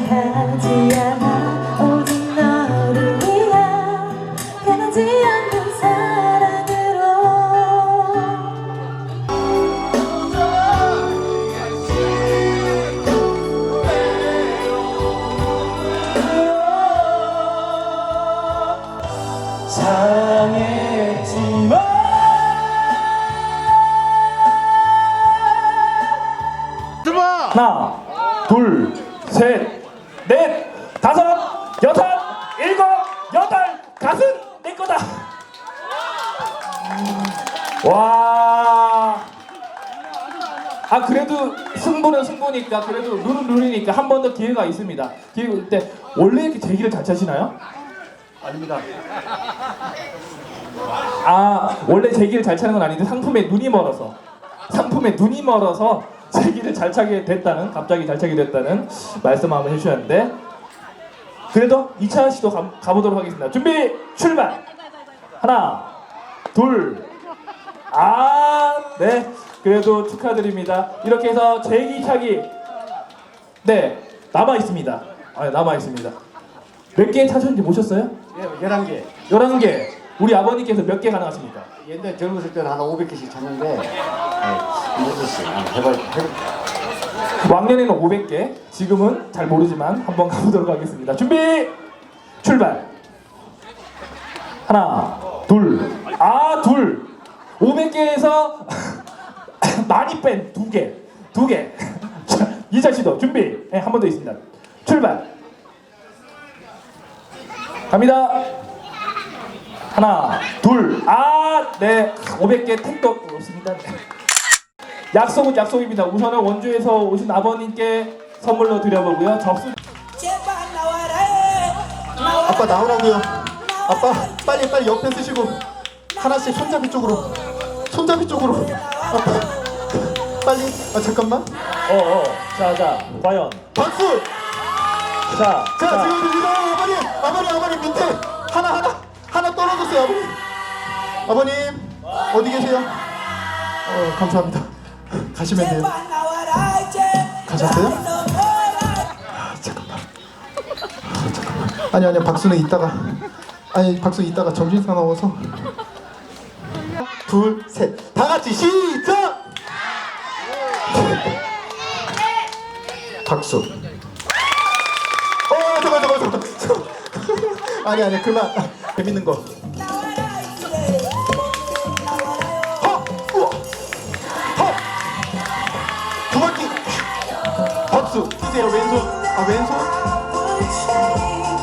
변하지 않아. 오직 너를 위한 변하지 않는 사랑으로. 사랑했지만. 하나 둘셋 넷 다섯 여섯 일곱 여덟 다섯 내 거다 와. 아 그래도 승부는 승부니까 그래도 룰은 룰이니까 한 번 더 기회가 있습니다. 기회가 있을 때 원래 이렇게 제기를 잘 차시나요? 아닙니다. 아 원래 제기를 잘 차는 건 아닌데 상품에 눈이 멀어서 상품에 눈이 멀어서 제기를 잘 차게 됐다는 갑자기 잘 차게 됐다는 말씀 한번 해주셨는데 그래도 2차 시도 가, 가보도록 하겠습니다 준비 출발 하나 둘아네 그래도 축하드립니다 이렇게 해서 제기차기 네 남아 있습니다 아 남아 있습니다 몇 개 차셨는지 보셨어요? 예, 11개. 11개. 우리 아버님께서 몇 개 가능하십니까? 옛날 젊었을 때는 한 500개씩 찼는데, 예, 이것이 해볼, 해볼. 왕년에는 500개, 지금은 잘 모르지만 한번 가보도록 하겠습니다. 준비! 출발! 하나, 둘, 아, 둘! 500개에서 많이 뺀 두 개, 두 개. 자, 이자 시도 준비! 네, 한번 더 있습니다. 출발! 갑니다. 하나, 둘, 아, 네, 500개 택도 없습니다. 네. 약속은 약속입니다. 우선은 원주에서 오신 아버님께 선물로 드려보고요. 접수 아빠 나오라고요. 아빠 빨리 빨리 옆에 쓰시고 하나씩 손잡이 쪽으로. 손잡이 쪽으로. 아빠. 빨리. 아 잠깐만. 어어. 자자. 과연. 박수! 자, 자 지금 됩니다. 아버님 아버님 아버님 밑에 하나 하나 하나 떨어졌어요 아버님. 아버님 어디 계세요? 어 감사합니다 가시면 돼요. 가셨어요? 아, 잠깐만. 아, 잠깐만. 아니 아니 박수는 이따가. 아니 박수 이따가 정신 사나워서. 둘 셋 다 같이 시작! 박수. 어 잠깐 잠깐 잠깐. 아니 아니 그만. 재밌는 거 박수 뛰